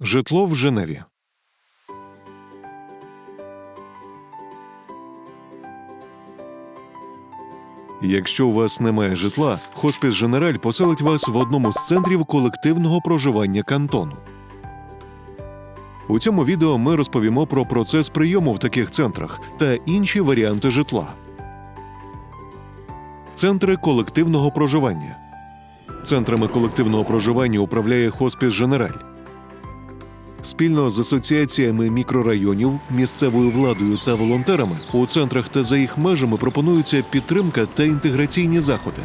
Житло в Женеві. Якщо у вас немає житла, хоспіс Женераль поселить вас в одному з центрів колективного проживання кантону. У цьому відео ми розповімо про процес прийому в таких центрах та інші варіанти житла. Центри колективного проживання. Центрами колективного проживання управляє хоспіс Женераль. Спільно з асоціаціями мікрорайонів, місцевою владою та волонтерами у центрах та за їх межами пропонується підтримка та інтеграційні заходи.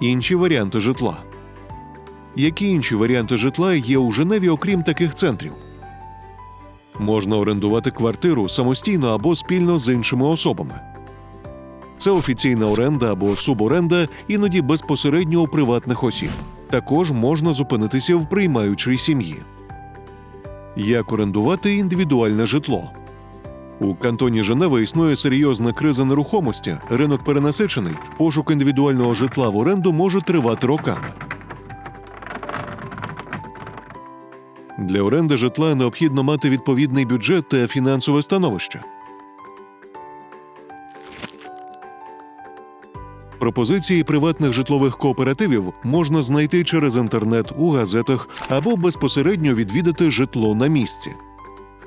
Інші варіанти житла. Які інші варіанти житла є у Женеві, окрім таких центрів? Можна орендувати квартиру самостійно або спільно з іншими особами. Це офіційна оренда або суборенда, іноді безпосередньо у приватних осіб. Також можна зупинитися в приймаючій сім'ї. Як орендувати індивідуальне житло? У кантоні Женева існує серйозна криза нерухомості, ринок перенасичений, пошук індивідуального житла в оренду може тривати роками. Для оренди житла необхідно мати відповідний бюджет та фінансове становище. Пропозиції приватних житлових кооперативів можна знайти через інтернет у газетах або безпосередньо відвідати житло на місці.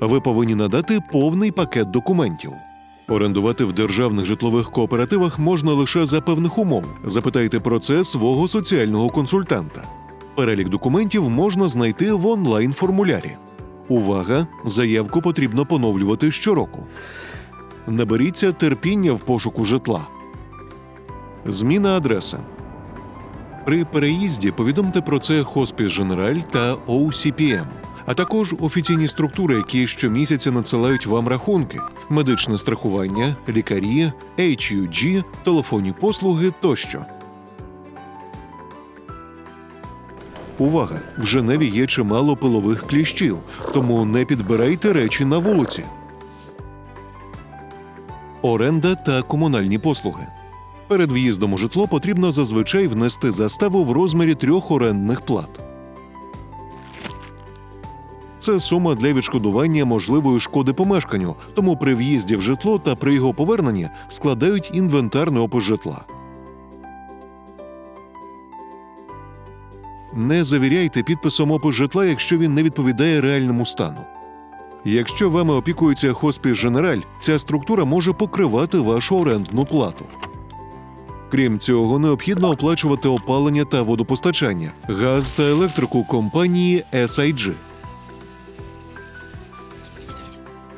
Ви повинні надати повний пакет документів. Орендувати в державних житлових кооперативах можна лише за певних умов. Запитайте про це свого соціального консультанта. Перелік документів можна знайти в онлайн-формулярі. Увага! Заявку потрібно поновлювати щороку. Наберіться терпіння в пошуку житла. Зміна адреси. При переїзді повідомте про це Хоспіс Женераль та OCPM, а також офіційні структури, які щомісяця надсилають вам рахунки, медичне страхування, лікарі, HUG, телефонні послуги тощо. Увага! В Женеві є чимало пилових кліщів, тому не підбирайте речі на вулиці. Оренда та комунальні послуги. Перед в'їздом у житло потрібно зазвичай внести заставу в розмірі трьох орендних плат. Це сума для відшкодування можливої шкоди помешканню, тому при в'їзді в житло та при його поверненні складають інвентарний опис житла. Не завіряйте підписом опис житла, якщо він не відповідає реальному стану. Якщо вами опікується хоспіс Женераль, ця структура може покривати вашу орендну плату. Крім цього, необхідно оплачувати опалення та водопостачання, газ та електрику компанії SIG.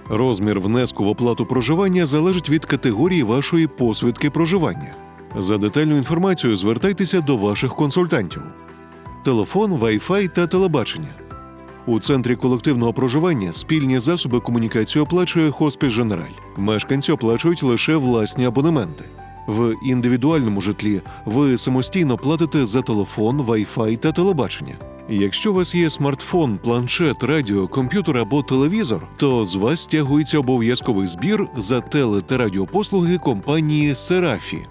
Розмір внеску в оплату проживання залежить від категорії вашої посвідки проживання. За детальну інформацію звертайтеся до ваших консультантів. Телефон, Wi-Fi та телебачення. У центрі колективного проживання спільні засоби комунікації оплачує Хоспіс Женераль. Мешканці оплачують лише власні абонементи. В індивідуальному житлі ви самостійно платите за телефон, Wi-Fi та телебачення. Якщо у вас є смартфон, планшет, радіо, комп'ютер або телевізор, то з вас стягується обов'язковий збір за теле та радіопослуги компанії Серафі.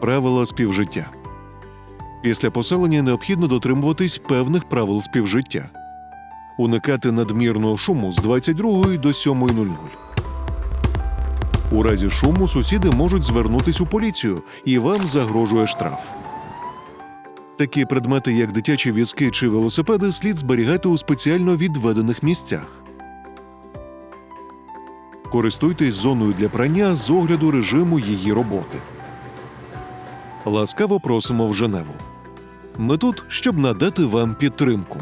Правила співжиття. Після поселення необхідно дотримуватись певних правил співжиття. Уникати надмірного шуму з 22 до 7.00. У разі шуму сусіди можуть звернутись у поліцію і вам загрожує штраф. Такі предмети, як дитячі візки чи велосипеди, слід зберігати у спеціально відведених місцях. Користуйтесь зоною для прання з огляду режиму її роботи. Ласкаво просимо в Женеву. Ми тут, щоб надати вам підтримку.